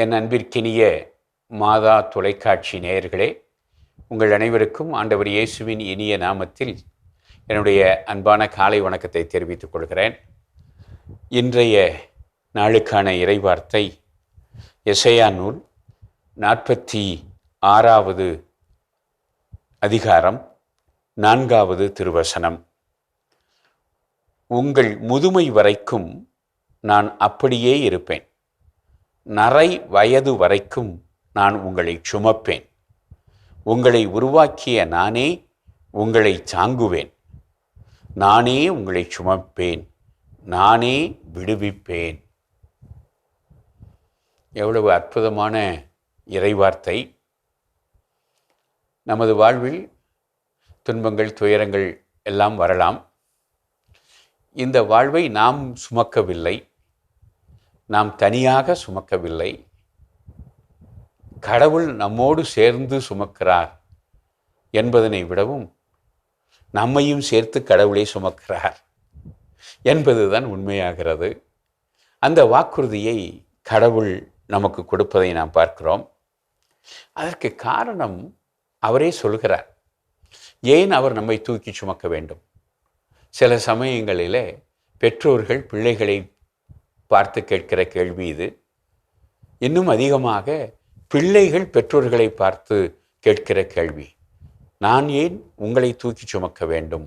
என் அன்பிற்கினிய மாதா தொலைக்காட்சி நேயர்களே உங்கள் அனைவருக்கும் ஆண்டவர் இயேசுவின் இனிய நாமத்தில் என்னுடைய அன்பான காலை வணக்கத்தை தெரிவித்துக் கொள்கிறேன். இன்றைய நாளுக்கான இறைவார்த்தை எசையா நூல் நாற்பத்தி ஆறாவது அதிகாரம் நான்காவது திருவசனம். உங்கள் முதுமை வரைக்கும் நான் அப்படியே இருப்பேன். நரை வயது வரைக்கும் நான் உங்களை சுமப்பேன். உங்களை உருவாக்கிய நானே உங்களை சாங்குவேன். நானே உங்களை சுமப்பேன். நானே விடுவிப்பேன். எவ்வளவு அற்புதமான இறைவார்த்தை. நமது வாழ்வில் துன்பங்கள் துயரங்கள் எல்லாம் வரலாம். இந்த வாழ்வை நாம் சுமக்கவில்லை. நாம் தனியாக சுமக்கவில்லை. கடவுள் நம்மோடு சேர்ந்து சுமக்கிறார் என்பதனை விடவும் நம்மையும் சேர்த்து கடவுளை சுமக்கிறார் என்பதுதான் உண்மையாகிறது. அந்த வாக்குறுதியை கடவுள் நமக்கு கொடுப்பதை நாம் பார்க்கிறோம். அதற்கு காரணம் அவரே சொல்கிறார். ஏன் அவர் நம்மை தூக்கி சுமக்க வேண்டும்? சில சமயங்களிலே பெற்றோர்கள் பிள்ளைகளை பார்த்து கேட்கிற கேள்வி இது. இன்னும் அதிகமாக பிள்ளைகள் பெற்றோர்களை பார்த்து கேட்கிற கேள்வி. நான் ஏன் உங்களை தூக்கி சுமக்க வேண்டும்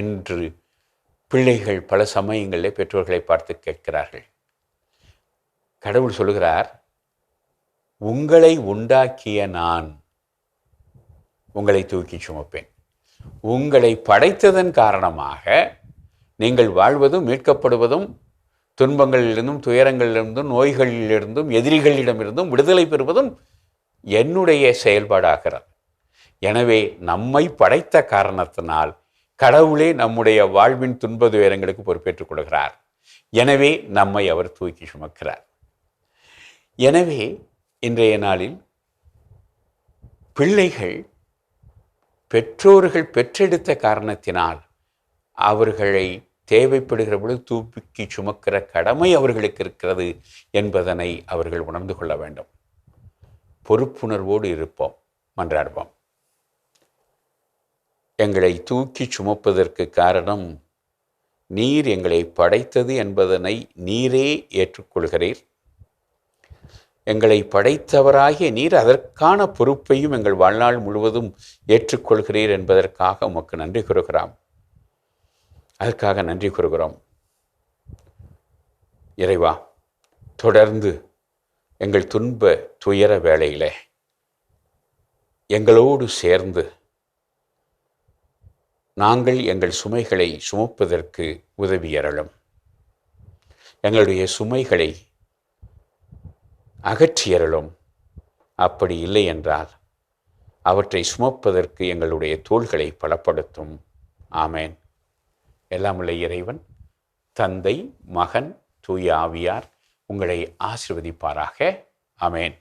என்று பிள்ளைகள் பல சமயங்களில் பெற்றோர்களை பார்த்து கேட்கிறார்கள். கடவுள் சொல்கிறார் உங்களை உண்டாக்கிய நான் உங்களை தூக்கி சுமப்பேன். உங்களை படைத்ததன் காரணமாக நீங்கள் வாழ்வதும் மீட்கப்படுவதும் துன்பங்களிலிருந்தும் துயரங்களிலிருந்தும் நோய்களிலிருந்தும் எதிரிகளிடமிருந்தும் விடுதலை பெறுவதும் என்னுடைய செயல்பாடாகிறது. எனவே நம்மை படைத்த காரணத்தினால் கடவுளே நம்முடைய வாழ்வின் துன்ப துயரங்களுக்கு பொறுப்பேற்றுக் கொள்கிறார். எனவே நம்மை அவர் தூக்கி சுமக்கிறார். எனவே இன்றைய நாளில் பிள்ளைகள் பெற்றோர்கள் பெற்றெடுத்த காரணத்தினால் அவர்களை தேவைப்படுகிற பொழுது தூக்கி சுமக்கிற கடமை அவர்களுக்கு இருக்கிறது என்பதனை அவர்கள் உணர்ந்து கொள்ள வேண்டும். பொறுப்புணர்வோடு இருப்போம் மன்றாடுவோம். எங்களை தூக்கி சுமப்பதற்கு காரணம் நீர் எங்களை படைத்தது என்பதனை நீரே ஏற்றுக்கொள்கிறீர். எங்களை படைத்தவராகிய நீர் அதற்கான பொறுப்பையும் எங்கள் வாழ்நாள் முழுவதும் ஏற்றுக்கொள்கிறீர் என்பதற்காக உமக்கு நன்றி கூறுகிறோம். அதற்காக நன்றி கூறுகிறோம். இறைவா தொடர்ந்து எங்கள் துன்ப துயர வேளையிலே எங்களோடு சேர்ந்து நாங்கள் எங்கள் சுமைகளை சுமப்பதற்கு உதவியறலும் எங்களுடைய சுமைகளை அகற்றியறலும் அப்படி இல்லை என்றால் அவற்றை சுமப்பதற்கு எங்களுடைய தோள்களை பலப்படுத்தும். ஆமேன். எல்லாமுள்ள இறைவன் தந்தை மகன் தூய ஆவியார் உங்களை ஆசிர்வதிப்பாராக. அமேன்